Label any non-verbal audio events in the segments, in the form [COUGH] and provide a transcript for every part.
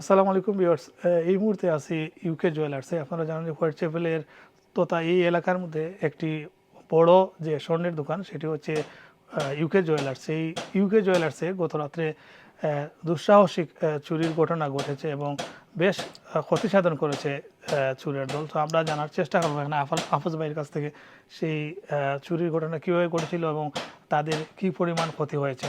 আসসালামু আলাইকুম ভিউয়ার্স এই মুহূর্তে আছি ইউকে জুয়েলার্সে আপনারা জানেন যে হোয়াইট চ্যাপেলের তথা এই এলাকার মধ্যে একটি বড় যে স্বর্ণের দোকান, সেটি হচ্ছে ইউকে জুয়েলার্স এই ইউকে জুয়েলার্সে গত রাত্রে দুঃসাহসিক চুরির ঘটনা ঘটেছে এবং বেশ ক্ষতি সাধন করেছে চুরের দল। তো আমরা জানার চেষ্টা করব এখানে আফজ ভাইয়ের কাছ থেকে সেই চুরির ঘটনা কীভাবে ঘটেছিল এবং তাদের কি পরিমাণ ক্ষতি হয়েছে।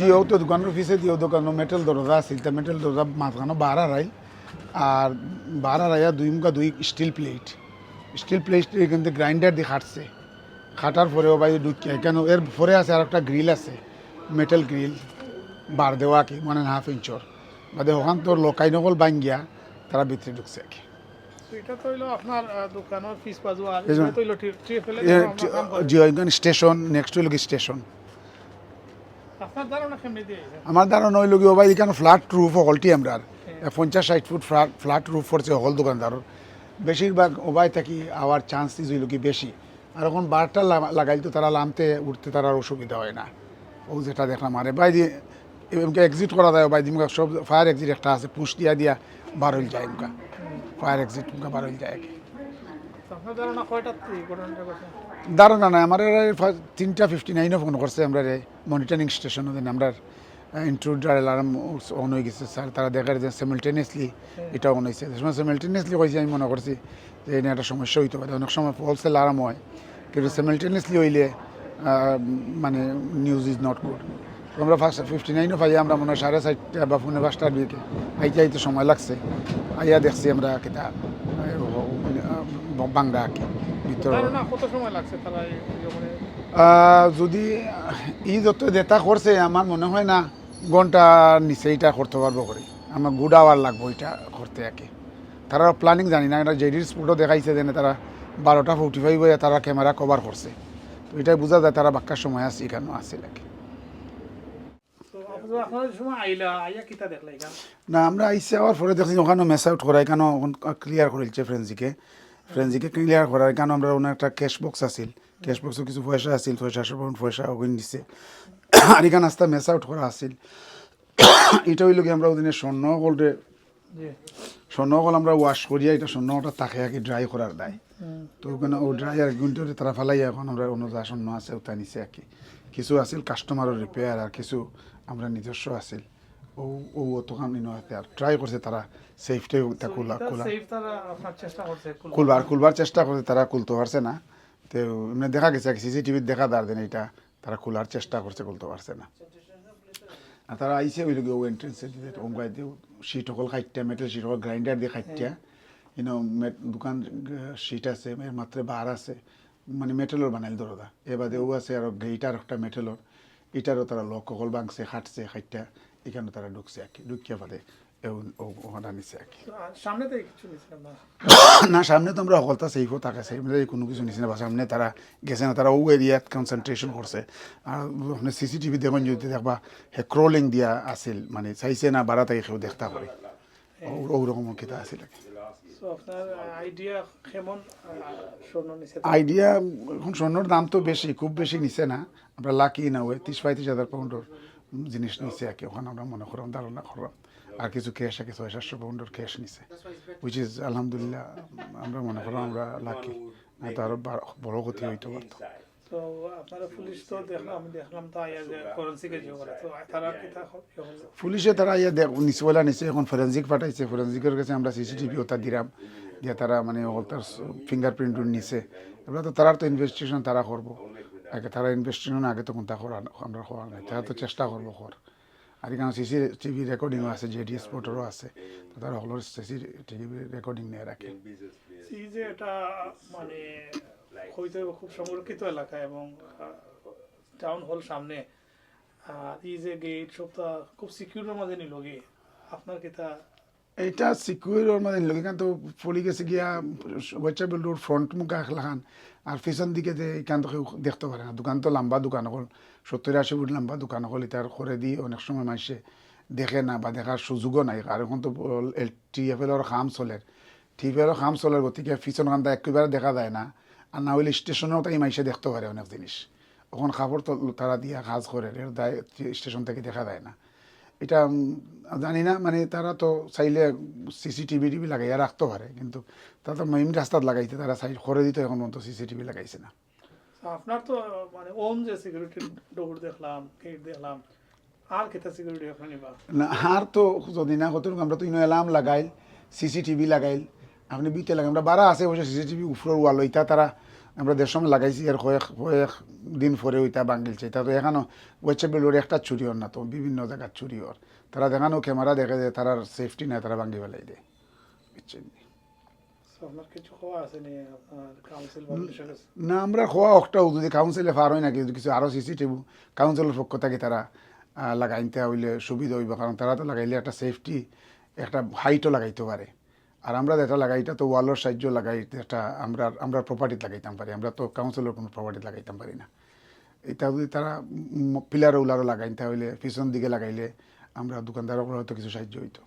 দিও তো দোকানের অফিসে দিও দোকান মেটেল দরজা আছে তা মেটেল দরজা মাঝখানো বার আড়াই আর বার আড়াইয়া দুই মুখা দুই স্টিল প্লেট স্টিল প্লেট এখান থেকে গ্রাইন্ডার দিয়ে খাটছে। খাটার পরেও বাই ঢুকিয়ে কেন? এর পরে আছে আর একটা গ্রিল আছে মেটেল গ্রিল বার দেওয়া কি মানে হাফ ইঞ্চর বাদে ওখান তোর লোকাই নকল বাঙ্গিয়া তারা ভিতরে ঢুকছে আর কি। স্টেশন নেক্সট হইল আমার ধারণা হইল কি এখানে ফ্ল্যাট রুফ হলটি আমরা পঞ্চাশ ষাট ফুট ফ্ল্যাট ফ্ল্যাট রুফ করছে হল দোকানদার বেশিরভাগ ওবাই থাকি আওয়ার চান্স হইল কি বেশি। আর এখন বারটা লাগা- লাগাইল তো তারা লামতে উঠতে তারা অসুবিধা হয় না। ও যেটা দেখলাম আরে দিয়ে এমকে এক্সিট করা যায় বাই দিমকা সব ফায়ার এক্সিট একটা আছে পুশ দিয়া দিয়া বার হইল যায় এমকা ফায়ার এক্সিট এমকা বার হইল যায় ধারণা নাই আমার তিনটা ফিফটি নাইনও ফোন করছে আমরা মনিটরিং স্টেশন আমরা ইন্ট্রুডার অ্যালার্ম অন হয়ে গেছে স্যার তারা দেখার যে সিমিলটেনিয়াসলি এটা অন হয়েছে। সময় সিমিলটেনিয়াসলি কইছি আমি মনে করছি যে এটা একটা সমস্যা হইতে পারে। অনেক সময় ফলস অ্যালার্ম হয় কিন্তু সিমিলটেনিয়াসলি হইলে মানে নিউজ ইজ নট গুড আমরা ফার্স্ট ফিফটি নাইনও পাই আমরা মনে হয় সাড়ে চারটা বা পৌনে পাঁচটার দিকে আইতে আইতে সময় লাগছে। আইয়া দেখছি আমরা কিতা বাংলা আর কি ভিতর যদি ই যত ডেটা করছে আমার মনে হয় না ঘণ্টা নিচে এটা করতে পারব করে। আমার গুড আওয়ার লাগবো এটা করতে একে তারা প্ল্যানিং জানি না এটা জেডির স্পোর্টও দেখাইছে যে তারা বারোটা ফোর্টি ফাইভ হয়ে তারা ক্যামেরা কভার করছে। তো এটাই বোঝা যায় তারা বাক্কার সময় আছে এখানে আছে নাকি তো আপনারা আপনারা যে সময় আইলা আইয়া কিতা দেখলা এখান না, আমরা আইসে আবার পরে দেখছি ওখানে মেস আউট করাই কেন ক্লিয়ার করেছে ফ্রেন্সিকে ফ্রেন্সিকে ক্লিয়ার করার কেন আমরা ওনার একটা ক্যাশ বক্স আছিল। ক্যাশ বক্সও কিছু পয়সা আছিল, পয়সা আসার পর পয়সা ওখানে দিছে আর এখানে আস্তে মেস আউট করা আছিল। [COUGHS] এটা হইল কি আমরা ওদিনে স্বর্ণ গোল্ডে স্বর্ণ গোল আমরা ওয়াশ করিয়া এটা স্বর্ণটা তাকে আগে ড্রাই করার দেয়। তো ওখানে ও ড্রাই আর গুণটা তারা ফেলাইয়া এখন আমরা অন্য যা স্বর্ণ আছে ওটা নিচে আর কি কিছু আছিল কাস্টমারের রিপেয়ার আর কিছু আমরা নিজস্ব আছিল। ও ও অতখান ইনতে আর ট্রাই করছে তারা সেফটি তা খোলা খোলা। খুলবার। খুলবার চেষ্টা করছে তারা খুলতে পারছে না। তো দেখা গেছে সিসিটিভির দেখা দার দেন এটা তারা খোলার চেষ্টা করছে খুলতে পারছে না। আর তারা আইসে ওই লোক ও এন্ট্রেন্সে ওমগাই দিয়ে শিট সকল খাইটা মেটেল শিট সকল গ্রাইন্ডার দিয়ে খাইটা। ইনো দোকান শিট আছে এর মাত্র বার আছে। মানে মেটেলর বানাইল দরদা এবাদে ও আছে আর গেইটার একটা মেটেলর এটারও তারা লক সকল বাংছে খাটছে খাইটা। এখানে তারা ঢুকছে আর কি ঢুকিয়া পারে ওখানে নিছে আর কি। সামনে তো কিছু না সামনে তো আমরা হলতা সেফও থাকে সামনে কোনো কিছু নিছে না বা সামনে তারা গেছে না তারা ও এরিয়াত কনসেন্ট্রেশন করছে। আর আপনি সিসিটিভি দেখুন যদি দেখবা হে ক্রলিং দিয়া আছিল মানে চাইছে না বাড়া তাই কেউ দেখতা করে ওরকম কিতা আছিল আর আইডিয়া এখন স্বর্ণর দাম তো বেশি খুব বেশি নিছে না। আমরা লাকি না ওই তিরিশ পঁয়ত্রিশ হাজার পাউন্ডর জিনিস নিছে আর কি ওখানে আমরা মনে করলাম ধারণা করলাম আর কিছু ক্যাশ আছে ছয় সাতশো পাউন্ডর ক্যাশ নিছে উইচ ইজ আলহামদুলিল্লাহ আমরা মনে করো আমরা লাকি না তো আরও বড় ক্ষতি হইতে পারতো তো আপনারা পুলিশ তো দেখলাম আমি দেখলাম তো আইয়া যে ফরেন্সিকে যে করে তো তারা ইয়ে পুলিশে তারা ইয়ে দেখ নিচে বলা নিচে এখন ফরেন্সিক পাঠাইছে ফরেন্সিকের কাছে আমরা সিসিটিভি ওটা দিলাম দিয়ে তারা মানে ওর তার ফিঙ্গারপ্রিন্ট নিছে এবার তো তারা তো ইনভেস্টিগেশন তারা করব আগে তারা ইনভেস্টিগেশন আগে তো কোনটা করা আমরা করা নাই তারা তো চেষ্টা করব কর আর এখানে সিসি টিভি রেকর্ডিংও আছে জেডিএস স্পোর্টেরও আছে। তো তারা হলর সিসি টিভি রেকর্ডিং নিয়ে রাখে এই যে এটা মানে হইতে খুব সংরক্ষিত এলাকা এবং টাউন হল সামনে। আর এই যে গেট সবটা খুব সিকিউরের মধ্যে নিল আপনার কিতা এইটা সিকিউর মানে এখান তো পলি গেছে গিয়া ওয়েচার বিল্ডুর ফ্রন্ট মুখা লাগান আর পিছন দিকে যে এখান তো দেখতে পারে না দোকান তো লম্বা দোকান হল সত্তর আশি ফুট লম্বা দোকান হল এটার করে দিয়ে অনেক সময় মানুষে দেখে না বা দেখার সুযোগও নাই আর এখন তো এল টি এফ এলর খাম চলে টি এফ এলর খাম চলে গতিকে পিছন খানটা একেবারে দেখা যায় না আর না হইলে স্টেশনেও তাই মাইসে দেখতে পারে অনেক জিনিস ওখান কাপড় তো তারা দিয়া কাজ করে এর দায় স্টেশন থেকে দেখা যায় না এটা জানি না মানে তারা তো চাইলে সিসিটিভি টিভি লাগাইয়া রাখতে পারে কিন্তু তারা তো মেইন রাস্তাত লাগাইতে তারা সাইড করে দিতে এখন পর্যন্ত সিসিটিভি লাগাইছে না। আপনার তো মানে ওন যে সিকিউরিটি ডোর দেখলাম গেট দেখলাম আর কেতা সিকিউরিটি আপনি নিবা? না আর তো যদি না কত আমরা তো ইনো অ্যালার্ম লাগাইল সিসিটিভি লাগাইল আপনি বিতে লাগাই আমরা বারা আছে অবশ্য সিসিটিভি উপরের ওয়াল ওইটা তারা আমরা দেড় সময় লাগাইছি আর কয়েক কয়েক দিন পরে ওইটা বাঙ্গিলছে এটা তো এখানো ওয়েচেবেলোর একটা চুরি হর না তো বিভিন্ন জায়গার চুরি হর তারা দেখানো ক্যামেরা দেখে যে তারার সেফটি নাই তারা ভাঙ্গি ফেলাই দেয়। নি? আমরা খোয়া অকটাও যদি কাউন্সিলে ফার হয় না কিন্তু কিছু আরও সিসিটিভি কাউন্সিলের পক্ষ থেকে তারা লাগাইতে হইলে সুবিধা হইব কারণ তারা তো লাগাইলে একটা সেফটি একটা হাইটও লাগাইতে পারে। আর আমরা যেটা লাগাই, এটা তো ওয়ালোর সাহায্য লাগাই একটা আমরা আমরা প্রপার্টি লাগাইতাম পারি। আমরা তো কাউন্সিলের কোনো প্রপার্টি লাগাইতাম পারি না। এটা যদি তারা পিলার উলারও লাগাইতে হইলে পিছন দিকে লাগাইলে আমরা দোকানদারও হয়তো কিছু সাহায্য হইতো।